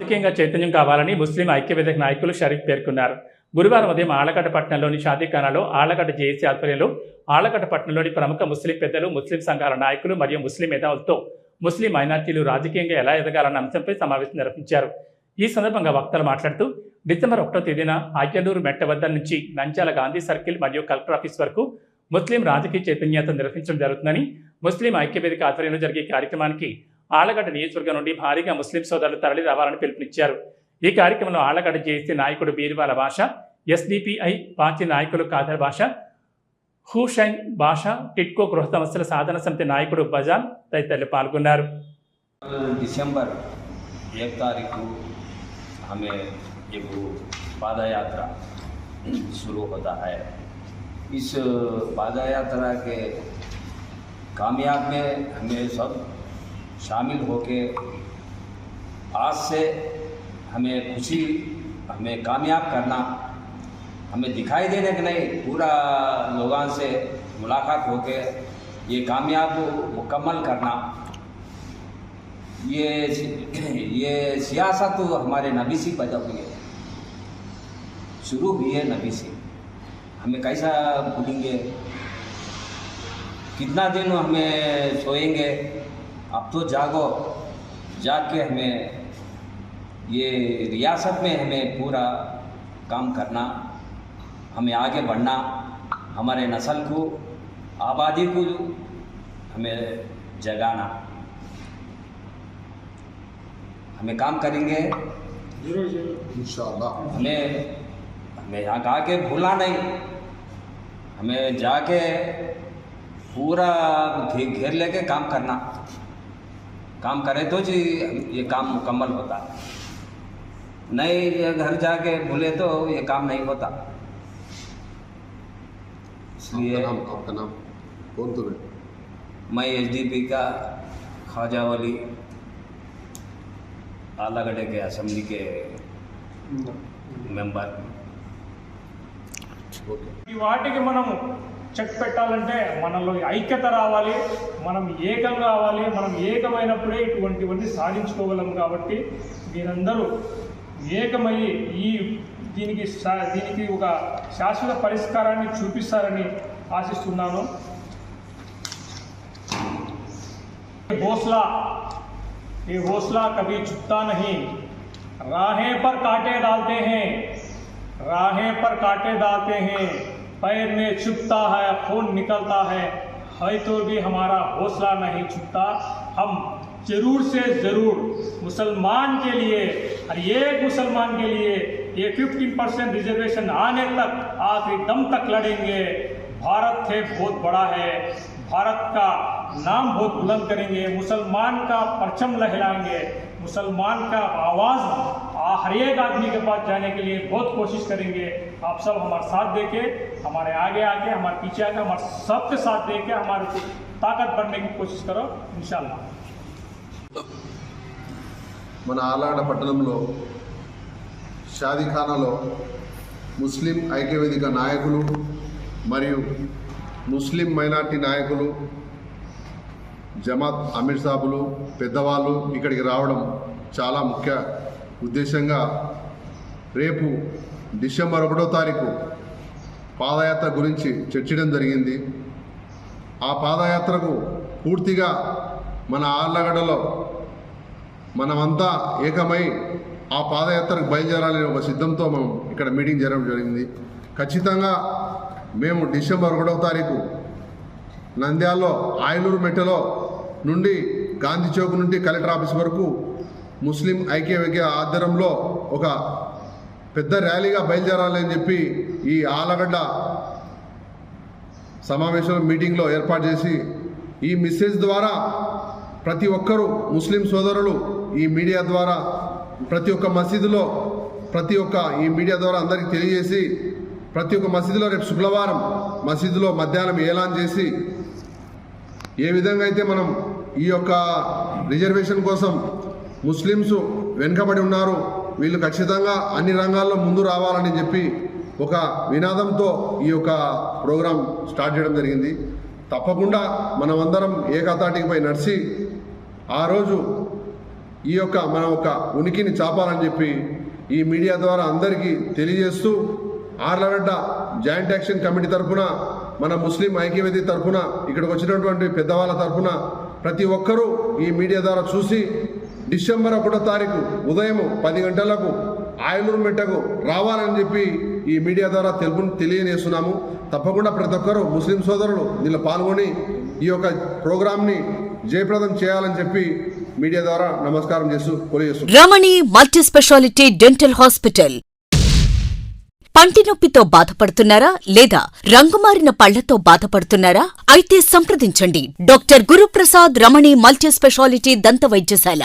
రాజకీయంగా చైతన్యం కావాలని ముస్లిం ఐక్యవేదిక నాయకులు షరీఫ్ పేర్కొన్నారు. గురువారం ఉదయం ఆళ్ళగడ్డ పట్టణంలోని షాదీఖానాలో ఆళ్ళగడ్డ జేఏసీ ఆధ్వర్యంలో ఆళ్ళగడ్డ పట్టణంలోని ప్రముఖ ముస్లిం పెద్దలు ముస్లిం సంఘాల నాయకులు మరియు ముస్లిం మేధావులతో ముస్లిం మైనార్టీలు రాజకీయంగా ఎలా ఎదగాలన్న అంశంపై సమావేశం నిర్వహించారు. ఈ సందర్భంగా వక్తలు మాట్లాడుతూ డిసెంబర్ ఒకటో తేదీన ఆయ్యనూరు మెట్ట వద్ద నుంచి నంచాల గాంధీ సర్కిల్ మరియు కలెక్టర్ ఆఫీస్ వరకు ముస్లిం రాజకీయ చైతన్యత నిర్వహించడం జరుగుతుందని ముస్లిం ఐక్యవేదిక ఆధ్వర్యంలో జరిగే కార్యక్రమానికి ఆళ్లగడ్డ నియోజకవర్గం నుండి భారీగా ముస్లిం సోదరులు తరలి రావాలని పిలుపునిచ్చారు ఈ కార్యక్రమంలో ఆళ్లగడ్డ జేఏసీ నాయకుడు బీర్వాల భాష ఎస్డిపిఐ పార్టీ నాయకులు కాదర్ భాష హూషైన్ భాష టిట్కో గృహ సమస్యల సాధన సమితి నాయకుడు బజాన్ తదితరులు పాల్గొన్నారు दिसंबर एक तारीख को हमें ये वो पादा यात्रा शुरू होता है इस पादा यात्रा के कामयाब में हमें सब शामिल होके आज से हमें खुशी, हमें कामयाब करना, हमें दिखाई देने के नहीं पूरा लोगों से मुलाकात होके ये कामयाब मुकम्मल करना, ये ये सियासत तो हमारे नबी से पैदा हुई है। शुरू हुई है नबी से। हमें कैसा भूलेंगे? कितना दिन हमें सोएँगे? अब तो जागो। जाग के हमें ये रियासत में हमें पूरा काम करना हमें आगे बढ़ना हमारे नस्ल को आबादी को हमें जगाना। हमें काम करेंगे। इंशाल्लाह। हमें हमें यहाँ का के भूलना नहीं। हमें जाके पूरा घेर लेके काम करना। काम करे तो जी ये काम मुकम्मल होता है नहीं ये घर जाके भूले तो ये काम नहीं होता आपका इसलिए नाम आपका नाम कौन तुम्हें मैं एच का ख्वाजा वाली आलागढ़ के असम्बली के मेंबर ఓకే ఈ వాటికి మనము చెక్ పెట్టాలంటే మనలో ఐక్యత రావాలి మనం ఏకం కావాలి మనం ఏకమైనప్పుడే ఇటువంటివన్నీ సాధించుకోగలం కాబట్టి మీరందరూ ఏకమయ్యి ఈ దీనికి శా- దీనికి ఒక శాశ్వత పరిష్కారాన్ని చూపిస్తారని ఆశిస్తున్నాను हौसला ये हौसला कभी झुकता नहीं राहें पर कांटे डालते हैं राहें पर कांटे डालते हैं पैर में चुपता है खून निकलता है है तो भी हमारा हौसला नहीं झुकता हम ज़रूर से ज़रूर मुसलमान के लिए, हर एक मुसलमान के लिए ये 15 परसेंट रिजर्वेशन आने तक, आखिरी दम तक लड़ेंगे। भारत है बहुत बड़ा है। भारत का नाम बहुत बुलंद करेंगे। मुसलमान का परचम लहराएँगे। मुसलमान का आवाज़ हर एक आदमी के पास जाने के लिए बहुत कोशिश करेंगे आप सब हमारे साथ देके हमारे आगे आके हमारे पीछे आके हमारे सबके साथ देके हमारे को ताकत बढ़ने की कोशिश करो इंशाल्लाह మన ఆలాడ పట్టణంలో షాదీఖానాలో ముస్లిం ఐక్యవేదిక నాయకులు మరియు ముస్లిం మైనార్టీ నాయకులు జమాత్ అమీర్ సాబులు పెద్దవాళ్ళు ఇక్కడికి రావడం చాలా ముఖ్య ఉద్దేశంగా రేపు డిసెంబర్ ఒకటో తారీఖు పాదయాత్ర గురించి చర్చించడం జరిగింది. ఆ పాదయాత్రకు పూర్తిగా మన ఆళ్ళగడ్డలో మనమంతా ఏకమై ఆ పాదయాత్రకు బయలుదేరాలని ఒక సిద్ధంతో మనం ఇక్కడ మీటింగ్ జరగడం జరిగింది. ఖచ్చితంగా మేము డిసెంబర్ ఒకటవ తారీఖు నంద్యాలలో ఆయనూరు మెట్టలో నుండి గాంధీ చౌక్ నుండి కలెక్టర్ ఆఫీస్ వరకు ముస్లిం ఐక్యవేదిక ఆధ్వర్యంలో ఒక పెద్ద ర్యాలీగా బయలుదేరాలని చెప్పి ఈ ఆలగడ్డ సమావేశంలో మీటింగ్లో ఏర్పాటు చేసి ఈ మెసేజ్ ద్వారా ప్రతి ఒక్కరూ ముస్లిం సోదరులు ఈ మీడియా ద్వారా ప్రతి ఒక్క మసీదులో ప్రతి ఒక్క ఈ మీడియా ద్వారా అందరికీ తెలియజేసి ప్రతి ఒక్క మసీదులో రేపు శుక్రవారం మసీదులో మధ్యాహ్నం ఏలాన్ చేసి ఏ విధంగా అయితే మనం ఈ యొక్క రిజర్వేషన్ కోసం ముస్లిమ్స్ వెనుకబడి ఉన్నారు. వీళ్ళు ఖచ్చితంగా అన్ని రంగాల్లో ముందు రావాలని చెప్పి ఒక వినాదంతో ఈ యొక్క ప్రోగ్రాం స్టార్ట్ చేయడం జరిగింది. తప్పకుండా మనమందరం ఏకతాటికపై నడిచి ఆ రోజు ఈ యొక్క మన ఒక ఉనికిని చాపాలని చెప్పి ఈ మీడియా ద్వారా అందరికీ తెలియజేస్తూ ఆర్లగడ్డ జాయింట్ యాక్షన్ కమిటీ తరఫున మన ముస్లిం ఐక్యవేది తరఫున ఇక్కడికి వచ్చినటువంటి పెద్దవాళ్ళ తరఫున ప్రతి ఒక్కరూ ఈ మీడియా ద్వారా చూసి డిసెంబర్ ఒకటో తారీఖు ఉదయం పది గంటలకు ఆయనూరు మెట్టకు రావాలని చెప్పి ఈ మీడియా ద్వారా తెలుపు తెలియజేస్తున్నాము. తప్పకుండా ప్రతి ఒక్కరూ ముస్లిం సోదరులు దీనిలో పాల్గొని ఈ యొక్క ప్రోగ్రామ్ని జయప్రదం చేయాలని చెప్పి మీడియా ద్వారా నమస్కారం చేస్తూ తెలియజేస్తున్నాం. Ramani multi speciality dental hospital. పంటి నొప్పితో బాధపడుతున్నారా లేదా రంగుమారిన పళ్ళతో బాధపడుతున్నారా? అయితే సంప్రదించండి. Doctor Guruprasad Ramani multi speciality దంత వైద్యశాల.